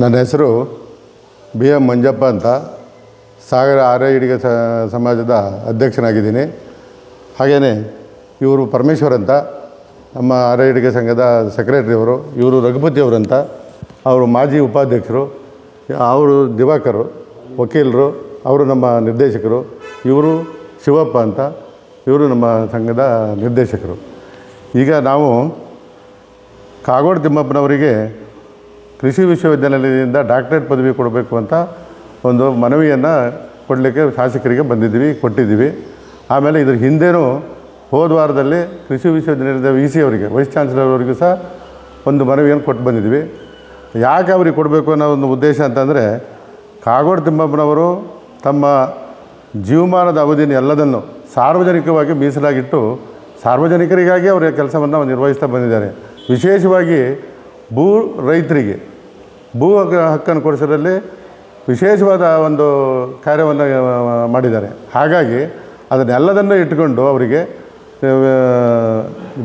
ನನ್ನ ಹೆಸರು B M Manjappa ಅಂತ. ಸಾಗರ ಆರ್ಯ ಇಡಿಗೆ ಸಮಾಜದ ಅಧ್ಯಕ್ಷನಾಗಿದ್ದೀನಿ. ಹಾಗೆಯೇ ಇವರು ಪರಮೇಶ್ವರ್ ಅಂತ, ನಮ್ಮ ಆರ್ಯ ಇಡಿಗೆ ಸಂಘದ ಸೆಕ್ರೆಟರಿ ಅವರು, ಇವರು ರಘುಪತಿ ಅವರಂತ ಅವರು ಮಾಜಿ ಉಪಾಧ್ಯಕ್ಷರು, ಅವರು ದಿವಾಕರು, ವಕೀಲರು, ಅವರು ನಮ್ಮ ನಿರ್ದೇಶಕರು, ಇವರು ಶಿವಪ್ಪ ಅಂತ, ಇವರು ನಮ್ಮ ಸಂಘದ ನಿರ್ದೇಶಕರು. ಈಗ ನಾವು ಕಾಗೋಡು ತಿಮ್ಮಪ್ಪನವರಿಗೆ ಕೃಷಿ ವಿಶ್ವವಿದ್ಯಾನಿಲಯದಿಂದ ಡಾಕ್ಟರೇಟ್ ಪದವಿ ಕೊಡಬೇಕು ಅಂತ ಒಂದು ಮನವಿಯನ್ನು ಕೊಡಲಿಕ್ಕೆ ಶಾಸಕರಿಗೆ ಬಂದಿದ್ದೀವಿ, ಕೊಟ್ಟಿದ್ದೀವಿ. ಆಮೇಲೆ ಇದ್ರ ಹಿಂದೆನೂ ಹೋದ ವಾರದಲ್ಲಿ ಕೃಷಿ ವಿಶ್ವವಿದ್ಯಾನಿಲಯದ ವಿ ಸಿ ಅವರಿಗೆ, ವೈಸ್ ಚಾನ್ಸಲರ್ ಅವರಿಗೂ ಸಹ ಒಂದು ಮನವಿಯನ್ನು ಕೊಟ್ಟು ಬಂದಿದ್ದೀವಿ. ಯಾಕೆ ಅವ್ರಿಗೆ ಕೊಡಬೇಕು ಅನ್ನೋ ಒಂದು ಉದ್ದೇಶ ಅಂತಂದರೆ, ಕಾಗೋಡು ತಿಮ್ಮಪ್ಪನವರು ತಮ್ಮ ಜೀವಮಾನದ ಅವಧಿನ ಎಲ್ಲದನ್ನು ಸಾರ್ವಜನಿಕವಾಗಿ ಮೀಸಲಾಗಿಟ್ಟು, ಸಾರ್ವಜನಿಕರಿಗಾಗಿ ಅವರ ಕೆಲಸವನ್ನು ನಿರ್ವಹಿಸ್ತಾ ಬಂದಿದ್ದಾರೆ. ವಿಶೇಷವಾಗಿ ಭೂ ರೈತರಿಗೆ, ಭೂ ಹಕ್ಕ ಹಕ್ಕನ್ನು ಕೊಡಿಸೋದ್ರಲ್ಲಿ ವಿಶೇಷವಾದ ಒಂದು ಕಾರ್ಯವನ್ನು ಮಾಡಿದ್ದಾರೆ. ಹಾಗಾಗಿ ಅದನ್ನೆಲ್ಲದನ್ನು ಇಟ್ಕೊಂಡು ಅವರಿಗೆ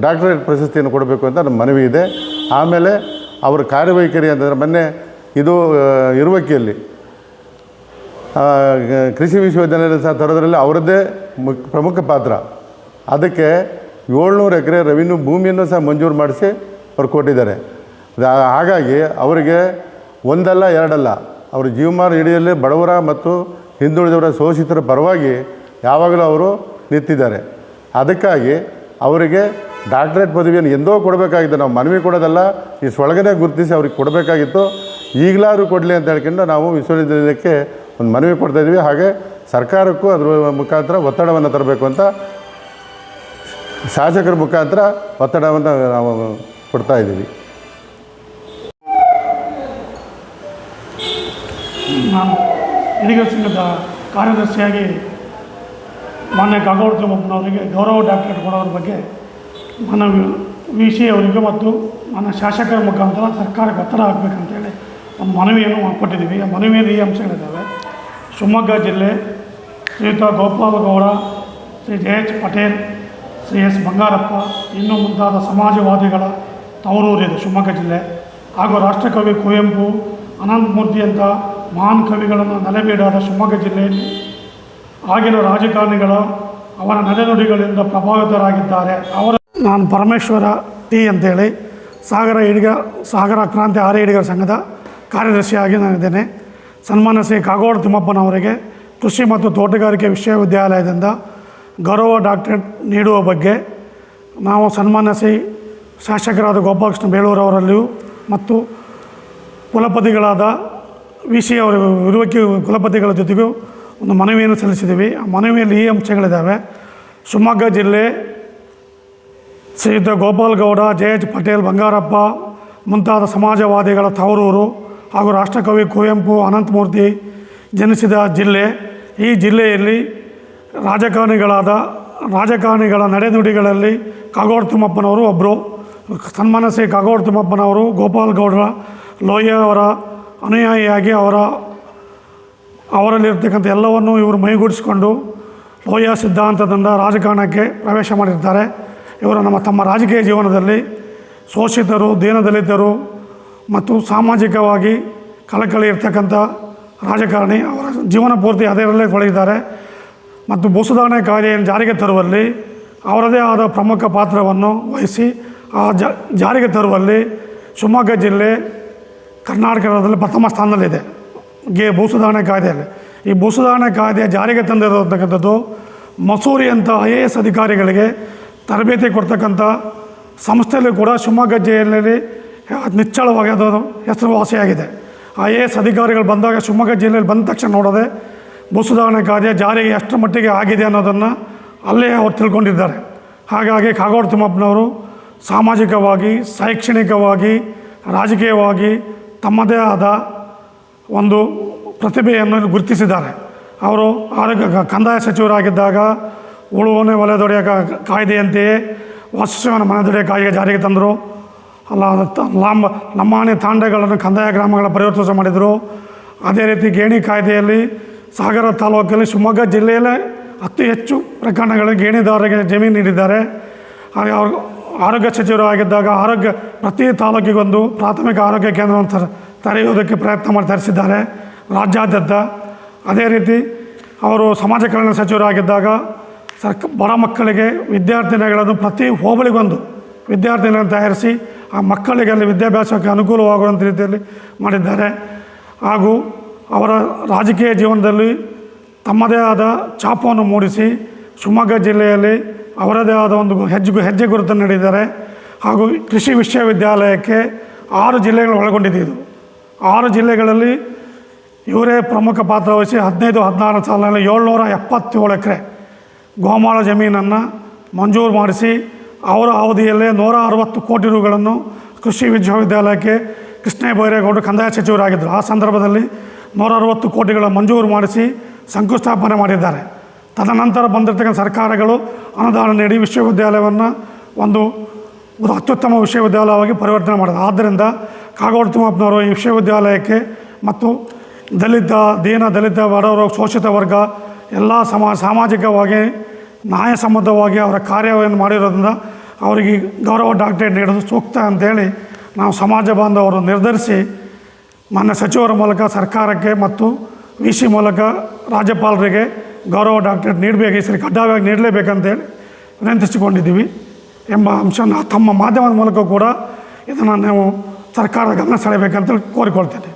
ಡಾಕ್ಟರೇಟ್ ಪ್ರಶಸ್ತಿಯನ್ನು ಕೊಡಬೇಕು ಅಂತ ನಮ್ಮ ಮನವಿ ಇದೆ. ಆಮೇಲೆ ಅವರ ಕಾರ್ಯವೈಖರಿ ಅಂತಂದರೆ ಮೊನ್ನೆ ಇದು ಇರುವಕಿಯಲ್ಲಿ ಇರುವಕ್ಕಿಯಲ್ಲಿ ಕೃಷಿ ವಿಶ್ವವಿದ್ಯಾಲಯದ ಸಹ ತರೋದ್ರಲ್ಲಿ ಅವರದ್ದೇ ಮುಖ್ ಪ್ರಮುಖ ಪಾತ್ರ. ಅದಕ್ಕೆ ಏಳ್ನೂರು ಎಕರೆ ರೆವಿನ್ಯೂ ಭೂಮಿಯನ್ನು ಸಹ ಮಂಜೂರು ಮಾಡಿಸಿ ಅವ್ರು ಕೊಟ್ಟಿದ್ದಾರೆ. ಹಾಗಾಗಿ ಅವರಿಗೆ ಒಂದಲ್ಲ ಎರಡಲ್ಲ, ಅವರ ಜೀವಮಾನ ಹಿಡಿಯಲ್ಲಿ ಬಡವರ ಮತ್ತು ಹಿಂದುಳಿದವರ ಶೋಷಿತರ ಪರವಾಗಿ ಯಾವಾಗಲೂ ಅವರು ನಿಂತಿದ್ದಾರೆ. ಅದಕ್ಕಾಗಿ ಅವರಿಗೆ ಡಾಕ್ಟ್ರೇಟ್ ಪದವಿಯನ್ನು ಎಂದೋ ಕೊಡಬೇಕಾಗಿತ್ತು, ನಾವು ಮನವಿ ಕೊಡೋದಲ್ಲ, ಈ ಸೊಳಗನೆ ಗುರುತಿಸಿ ಅವ್ರಿಗೆ ಕೊಡಬೇಕಾಗಿತ್ತು, ಈಗಲಾದ್ರೂ ಕೊಡಲಿ ಅಂತ ಹೇಳ್ಕೊಂಡು ನಾವು ವಿಶ್ವವಿದ್ಯಾಲಯಕ್ಕೆ ಒಂದು ಮನವಿ ಕೊಡ್ತಾಯಿದ್ವಿ ಹಾಗೆ ಸರ್ಕಾರಕ್ಕೂ ಅದರ ಮುಖಾಂತರ ಒತ್ತಡವನ್ನು ತರಬೇಕು ಅಂತ ಶಾಸಕರ ಮುಖಾಂತರ ಒತ್ತಡವನ್ನು ನಾವು ಕೊಡ್ತಾ ನಾನು ಹಿರಿಯ ಸಂಘದ ಕಾರ್ಯದರ್ಶಿಯಾಗಿ ಮಾನ್ಯ ಕಾಗೋಡು ತಿಮ್ಮಪ್ಪನವರಿಗೆ ಗೌರವ ಡಾಕ್ಟರೇಟ್ ಕೊಡೋದ್ರ ಬಗ್ಗೆ ಮಾನ್ಯ ವಿ ಸಿ ಅವರಿಗೆ ಮತ್ತು ನನ್ನ ಶಾಸಕರ ಮುಖಾಂತರ ಸರ್ಕಾರಕ್ಕೆ ಒತ್ತಡ ಹಾಕಬೇಕಂತೇಳಿ ಒಂದು ಮನವಿಯನ್ನು ಕೊಟ್ಟಿದ್ದೀವಿ. ಆ ಮನವಿಯಲ್ಲಿ ಈ ಅಂಶಗಳಿದ್ದಾವೆ. ಶಿವಮೊಗ್ಗ ಜಿಲ್ಲೆ Shriyuta Gopala Gowda Shri J. H. Patel, Shri S. Bangarappa, ಇನ್ನೂ ಮುಂತಾದ ಸಮಾಜವಾದಿಗಳ ತವರೂರಿದೆ ಶಿವಮೊಗ್ಗ ಜಿಲ್ಲೆ. ಹಾಗೂ ರಾಷ್ಟ್ರಕವಿ ಕುವೆಂಪು ಅನಂತಮೂರ್ತಿಯಂಥ ಮಹಾನ್ ಕವಿಗಳನ್ನು ನೆಲೆಬೀಡಾದ ಶಿವಮೊಗ್ಗ ಜಿಲ್ಲೆಯಲ್ಲಿ ಆಗಿನ ರಾಜಕಾರಣಿಗಳು ಅವರ ನಡೆನುಡಿಗಳಿಂದ ಪ್ರಭಾವಿತರಾಗಿದ್ದಾರೆ. ಅವರ ನಾನು ಪರಮೇಶ್ವರ ಟಿ ಅಂತೇಳಿ, ಸಾಗರ ಇಡಿಗ ಸಾಗರ ಕ್ರಾಂತಿ ಆರ್ಯ ಇಡಿಗರ ಸಂಘದ ಕಾರ್ಯದರ್ಶಿಯಾಗಿ ನಾನಿದ್ದೇನೆ. ಸನ್ಮಾನ ಶ್ರೀ ಕಾಗೋಡು ತಿಮ್ಮಪ್ಪನವರಿಗೆ ಕೃಷಿ ಮತ್ತು ತೋಟಗಾರಿಕೆ ವಿಶ್ವವಿದ್ಯಾಲಯದಿಂದ ಗೌರವ ಡಾಕ್ಟರೇಟ್ ನೀಡುವ ಬಗ್ಗೆ ನಾವು ಸನ್ಮಾನ ಶ್ರೀ ಶಾಸಕರಾದ ಗೋಪಾಲಕೃಷ್ಣ ಬೇಳೂರವರಲ್ಲಿಯೂ ಮತ್ತು ಕುಲಪತಿಗಳಾದ ವಿ ಸಿ ಅವರ ಇರುವಕ್ಕೆ ಕುಲಪತಿಗಳ ಜೊತೆಗೂ ಒಂದು ಮನವಿಯನ್ನು ಸಲ್ಲಿಸಿದ್ದೀವಿ. ಆ ಮನವಿಯಲ್ಲಿ ಈ ಅಂಶಗಳಿದ್ದಾವೆ. ಶಿವಮೊಗ್ಗ ಜಿಲ್ಲೆ ಶ್ರೀಯುತ ಗೋಪಾಲ್ ಗೌಡ ಜೆ ಎಚ್ ಪಟೇಲ್, ಬಂಗಾರಪ್ಪ ಮುಂತಾದ ಸಮಾಜವಾದಿಗಳ ತವರೂರು ಹಾಗೂ ರಾಷ್ಟ್ರಕವಿ ಕುವೆಂಪು ಅನಂತಮೂರ್ತಿ ಜನಿಸಿದ ಜಿಲ್ಲೆ. ಈ ಜಿಲ್ಲೆಯಲ್ಲಿ ರಾಜಕಾರಣಿಗಳಾದ ರಾಜಕಾರಣಿಗಳ ನಡೆನುಡಿಗಳಲ್ಲಿ ಕಾಗೋಡು ತಿಮ್ಮಪ್ಪನವರು ಒಬ್ಬರು ಸನ್ಮಾನಸಿ ಕಾಗೋಡ್ ತಿಮ್ಮಪ್ಪನವರು, ಗೋಪಾಲ್ ಗೌಡರ ಅನುಯಾಯಿಯಾಗಿ ಅವರ ಅವರಲ್ಲಿರ್ತಕ್ಕಂಥ ಎಲ್ಲವನ್ನೂ ಇವರು ಮೈಗೂಡಿಸಿಕೊಂಡು ಲೋಯ ಸಿದ್ಧಾಂತದಿಂದ ರಾಜಕಾರಣಕ್ಕೆ ಪ್ರವೇಶ ಮಾಡಿರ್ತಾರೆ. ಇವರು ನಮ್ಮ ತಮ್ಮ ರಾಜಕೀಯ ಜೀವನದಲ್ಲಿ ಶೋಷಿತರು, ದೀನದಲಿತರು ಮತ್ತು ಸಾಮಾಜಿಕವಾಗಿ ಕಳಕಳಿ ಇರ್ತಕ್ಕಂಥ ರಾಜಕಾರಣಿ ಅವರ ಜೀವನ ಪೂರ್ತಿ ಅದರಲ್ಲೇ ತೊಡಗಿದ್ದಾರೆ ಮತ್ತು ಭೂಸುಧಾರಣೆ ಕಾಯ್ದೆಯನ್ನು ಜಾರಿಗೆ ತರುವಲ್ಲಿ ಅವರದೇ ಆದ ಪ್ರಮುಖ ಪಾತ್ರವನ್ನು ವಹಿಸಿ ಆ ಜಾರಿಗೆ ತರುವಲ್ಲಿ ಶಿವಮೊಗ್ಗ ಜಿಲ್ಲೆ ಕರ್ನಾಟಕದಲ್ಲಿ ಪ್ರಥಮ ಸ್ಥಾನದಲ್ಲಿದೆ. ಗೆ ಭೂಸುಧಾರಣೆ ಕಾಯ್ದೆಯಲ್ಲಿ. ಈ ಭೂಸುಧಾರಣೆ ಕಾಯ್ದೆ ಜಾರಿಗೆ ತಂದಿರತಕ್ಕಂಥದ್ದು ಮಸೂರಿ ಅಂತ ಐ ಎ ಎಸ್ ಅಧಿಕಾರಿಗಳಿಗೆ ತರಬೇತಿ ಕೊಡ್ತಕ್ಕಂಥ ಸಂಸ್ಥೆಯಲ್ಲೂ ಕೂಡ ಶಿವಮೊಗ್ಗ ಜಿಲ್ಲೆಯಲ್ಲಿ ನಿಚ್ಚಳವಾಗಿ ಅದು ಹೆಸರುವಾಸಿಯಾಗಿದೆ. ಐ ಎ ಎಸ್ ಅಧಿಕಾರಿಗಳು ಬಂದಾಗ ಶಿವಮೊಗ್ಗ ಜಿಲ್ಲೆಯಲ್ಲಿ ಬಂದ ತಕ್ಷಣ ನೋಡೋದೆ ಭೂಸುಧಾರಣೆ ಕಾಯ್ದೆ ಜಾರಿಗೆ ಎಷ್ಟು ಮಟ್ಟಿಗೆ ಆಗಿದೆ ಅನ್ನೋದನ್ನು ಅಲ್ಲೇ ಅವ್ರು ತಿಳ್ಕೊಂಡಿದ್ದಾರೆ. ಹಾಗಾಗಿ ಕಾಗೋಡು ತಿಮ್ಮಪ್ಪನವರು ಸಾಮಾಜಿಕವಾಗಿ, ಶೈಕ್ಷಣಿಕವಾಗಿ, ರಾಜಕೀಯವಾಗಿ ತಮ್ಮದೇ ಆದ ಒಂದು ಪ್ರತಿಭೆಯನ್ನು ಗುರುತಿಸಿದ್ದಾರೆ. ಅವರು ಆರೋಗ್ಯ ಕಂದಾಯ ಸಚಿವರಾಗಿದ್ದಾಗ ಉಳುವನೆ ವಲಯದೊಡೆಯ ಕಾಯ್ದೆಯಂತೆಯೇ ವಾಸಿಸುವನ ಮನೆದೊಡೆಯ ಕಾಯ್ದೆ ಜಾರಿಗೆ ತಂದರು. ಅಲ್ಲ ಲಾಂಬ ಲಂಬಾಣಿ ತಾಂಡಗಳನ್ನು ಕಂದಾಯ ಗ್ರಾಮಗಳ ಪರಿವರ್ತಿಸ ಮಾಡಿದರು. ಅದೇ ರೀತಿ ಗೇಣಿ ಕಾಯ್ದೆಯಲ್ಲಿ ಸಾಗರ ತಾಲೂಕಲ್ಲಿ ಶಿವಮೊಗ್ಗ ಜಿಲ್ಲೆಯಲ್ಲೇ ಅತಿ ಹೆಚ್ಚು ಪ್ರಕರಣಗಳಿಗೆ ಗೇಣಿದಾರರಿಗೆ ಜಮೀನು ನೀಡಿದ್ದಾರೆ. ಹಾಗೆ ಅವರು ಆರೋಗ್ಯ ಸಚಿವರು ಆಗಿದ್ದಾಗ ಆರೋಗ್ಯ ಪ್ರತಿ ತಾಲೂಕಿಗೊಂದು ಪ್ರಾಥಮಿಕ ಆರೋಗ್ಯ ಕೇಂದ್ರವನ್ನು ತೆರೆಯುವುದಕ್ಕೆ ಪ್ರಯತ್ನ ಮಾಡಿ ತರಿಸಿದ್ದಾರೆ. ರಾಜ್ಯಾದ್ಯಂತ ಅದೇ ರೀತಿ ಅವರು ಸಮಾಜ ಕಲ್ಯಾಣ ಸಚಿವರಾಗಿದ್ದಾಗ ಸರ್ಕ ಬಡ ಮಕ್ಕಳಿಗೆ ವಿದ್ಯಾರ್ಥಿನಿಗಳನ್ನು ಪ್ರತಿ ಹೋಬಳಿಗೊಂದು ವಿದ್ಯಾರ್ಥಿನಿಯನ್ನು ತಯಾರಿಸಿ ಆ ಮಕ್ಕಳಿಗೆ ಅಲ್ಲಿ ವಿದ್ಯಾಭ್ಯಾಸಕ್ಕೆ ಅನುಕೂಲವಾಗುವಂಥ ರೀತಿಯಲ್ಲಿ ಮಾಡಿದ್ದಾರೆ. ಹಾಗೂ ಅವರ ರಾಜಕೀಯ ಜೀವನದಲ್ಲಿ ತಮ್ಮದೇ ಆದ ಛಾಪವನ್ನು ಮೂಡಿಸಿ ಶಿವಮೊಗ್ಗ ಜಿಲ್ಲೆಯಲ್ಲಿ ಅವರದೇ ಆದ ಒಂದು ಹೆಜ್ಜೆ ಹೆಜ್ಜೆ ಗುರುತನ್ನು ನೀಡಿದ್ದಾರೆ. ಹಾಗೂ ಕೃಷಿ ವಿಶ್ವವಿದ್ಯಾಲಯಕ್ಕೆ ಆರು ಜಿಲ್ಲೆಗಳು ಒಳಗೊಂಡಿದೆ ಇದು. ಆರು ಜಿಲ್ಲೆಗಳಲ್ಲಿ ಇವರೇ ಪ್ರಮುಖ ಪಾತ್ರ ವಹಿಸಿ ಹದಿನೈದು, ಹದಿನಾರು ಸಾಲಿನಲ್ಲಿ ಏಳ್ನೂರ ಎಪ್ಪತ್ತೇಳು ಎಕರೆ ಗೋಮಾಳ ಜಮೀನನ್ನು ಮಂಜೂರು ಮಾಡಿಸಿ ಅವರ ಅವಧಿಯಲ್ಲೇ ನೂರ ಅರವತ್ತು ಕೋಟಿ ರುಗಳನ್ನು ಕೃಷಿ ವಿಶ್ವವಿದ್ಯಾಲಯಕ್ಕೆ ಕೃಷ್ಣ ಬೈರೇಗೌಡರು ಕಂದಾಯ ಸಚಿವರಾಗಿದ್ದರು. ಆ ಸಂದರ್ಭದಲ್ಲಿ ನೂರ ಅರವತ್ತು ಕೋಟಿಗಳ ಮಂಜೂರು ಮಾಡಿಸಿ ಶಂಕುಸ್ಥಾಪನೆ ಮಾಡಿದ್ದಾರೆ. ತದನಂತರ ಬಂದಿರತಕ್ಕಂಥ ಸರ್ಕಾರಗಳು ಅನುದಾನ ನೀಡಿ ವಿಶ್ವವಿದ್ಯಾಲಯವನ್ನು ಒಂದು ಅತ್ಯುತ್ತಮ ವಿಶ್ವವಿದ್ಯಾಲಯವಾಗಿ ಪರಿವರ್ತನೆ ಮಾಡಿದೆ. ಆದ್ದರಿಂದ ಕಾಗೋಡು ತಿಮ್ಮಪ್ಪನವರು ಈ ವಿಶ್ವವಿದ್ಯಾಲಯಕ್ಕೆ ಮತ್ತು ದಲಿತ, ದೀನ ದಲಿತ, ಬಡವರು, ಶೋಷಿತ ವರ್ಗ, ಎಲ್ಲ ಸಮಾ, ಸಾಮಾಜಿಕವಾಗಿ ನ್ಯಾಯಸಮ್ಮತವಾಗಿ ಅವರ ಕಾರ್ಯವನ್ನು ಮಾಡಿರೋದ್ರಿಂದ ಅವರಿಗೆ ಗೌರವ ಡಾಕ್ಟರೇಟ್ ನೀಡೋದು ಸೂಕ್ತ ಅಂತೇಳಿ ನಾವು ಸಮಾಜ ಬಾಂಧವರು ನಿರ್ಧರಿಸಿ ಮಾನ್ಯ ಸಚಿವರ ಮೂಲಕ ಸರ್ಕಾರಕ್ಕೆ ಮತ್ತು ವಿ ಸಿ ಮೂಲಕ ರಾಜ್ಯಪಾಲರಿಗೆ ಗೌರವ ಡಾಕ್ಟರೇಟ್ ನೀಡಬೇಕು ಈ ಸರಿ ಕಡ್ಡಾಯವಾಗಿ ನೀಡಲೇಬೇಕಂತೇಳಿ ವಿನಂತಿಸಿಕೊಂಡಿದ್ದೀವಿ ಎಂಬ ಅಂಶನ ತಮ್ಮ ಮಾಧ್ಯಮದ ಮೂಲಕ ಕೂಡ ಇದನ್ನು ನಾವು ಸರ್ಕಾರದ ಗಮನ ಸೆಳೆಯಬೇಕಂತೇಳಿ ಕೋರಿಕೊಳ್ತೇನೆ.